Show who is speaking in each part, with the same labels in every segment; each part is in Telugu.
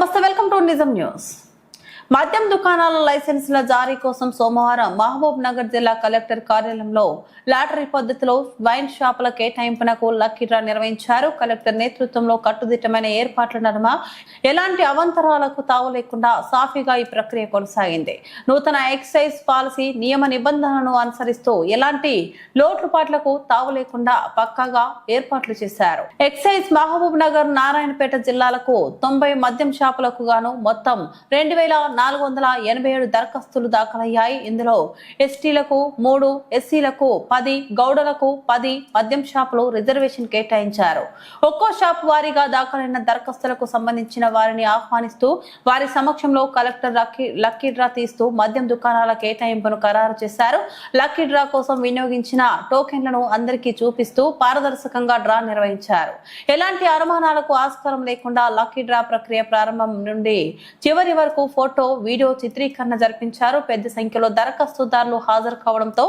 Speaker 1: Namaste, welcome to Nizam News. మద్యం దుకాణాల లైసెన్సుల జారీ కోసం సోమవారం మహబూబ్ నగర్ జిల్లా కలెక్టర్ కార్యాలయంలో లాటరీ పద్ధతిలో వైన్ షాపుల కేటాయింపునకు లక్కీ డ్రా నిర్వహించారు. కలెక్టర్ నేతృత్వంలో కట్టుదిట్టమైన ఏర్పాట్ల నడుమ ఎలాంటి అవంతరాలకు తావు లేకుండా సాఫీగా ఈ ప్రక్రియ కొనసాగింది. నూతన ఎక్సైజ్ పాలసీ నియమ నిబంధనలను అనుసరిస్తూ ఎలాంటి లోటుపాట్లకు తావు లేకుండా పక్కాగా ఏర్పాట్లు చేశారు. ఎక్సైజ్ మహబూబ్ నగర్ నారాయణపేట జిల్లాలకు తొంభై మద్యం షాపులకు గాను మొత్తం రెండు వేల నాలుగు వందల ఎనభై ఏడు దరఖాస్తులు దాఖలయ్యాయి. ఇందులో ఎస్టీలకు మూడు ఎస్సీలకు పది గౌడలకు పది మద్యం షాపులు రిజర్వేషన్ కేటాయించారు. ఒక్కో షాప్ వారీగా దాఖలైన దరఖాస్తులకు సంబంధించిన వారిని ఆహ్వానిస్తూ వారి సమక్షంలో కలెక్టర్ లక్కీ లక్కీ డ్రా తీస్తూ మద్యం దుకాణాల కేటాయింపును ఖరారు చేశారు. లక్కీ డ్రా కోసం వినియోగించిన టోకెన్లను అందరికీ చూపిస్తూ పారదర్శకంగా డ్రా నిర్వహించారు. ఎలాంటి అనుమానాలకు ఆస్కారం లేకుండా లక్కీ డ్రా ప్రక్రియ ప్రారంభం నుండి చివరి వరకు ఫోటో వీడియో చిత్రీకరణ జరిపించారు. పెద్ద సంఖ్యలో దరఖాస్తుదారులు హాజరు కావడంతో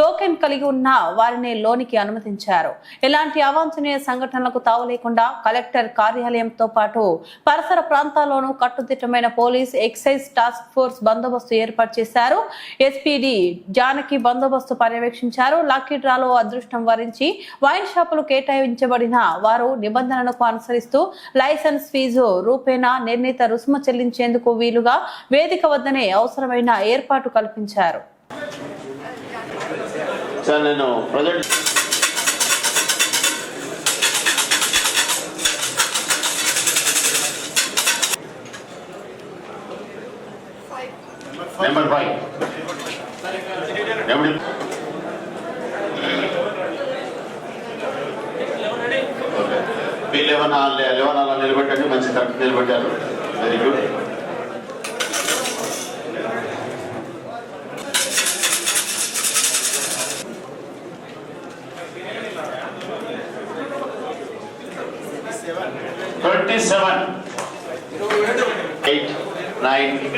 Speaker 1: టోకెన్ కలిగి ఉన్న వారిని లోనికి అనుమతించారు. ఎలాంటి అవాంఛనీయ సంఘటనలకు తావు లేకుండా కలెక్టర్ కార్యాలయంతో పాటు పరిసర ప్రాంతాల్లోనూ కట్టుదిట్టమైన పోలీస్ ఎక్సైజ్ టాస్క్ ఫోర్స్ బందోబస్తు ఏర్పాటు చేశారు. ఎస్పీడి జానకి బందోబస్తు పర్యవేక్షించారు. లక్కీ డ్రాలో అదృష్టం వరించి వైన్ షాపులు కేటాయించబడిన వారు నిబంధనలకు అనుసరిస్తూ లైసెన్స్ ఫీజు రూపేణా నిర్ణీత రుసుము చెల్లించేందుకు వీలుగా వేదిక వద్దనే అవసరమైన ఏర్పాటు కల్పించారు.
Speaker 2: నేను present number five. P eleven eleven అలా నిలబెట్టండి మంచి కరెక్ట్ నిలబెట్టారు. Very good 37 8 9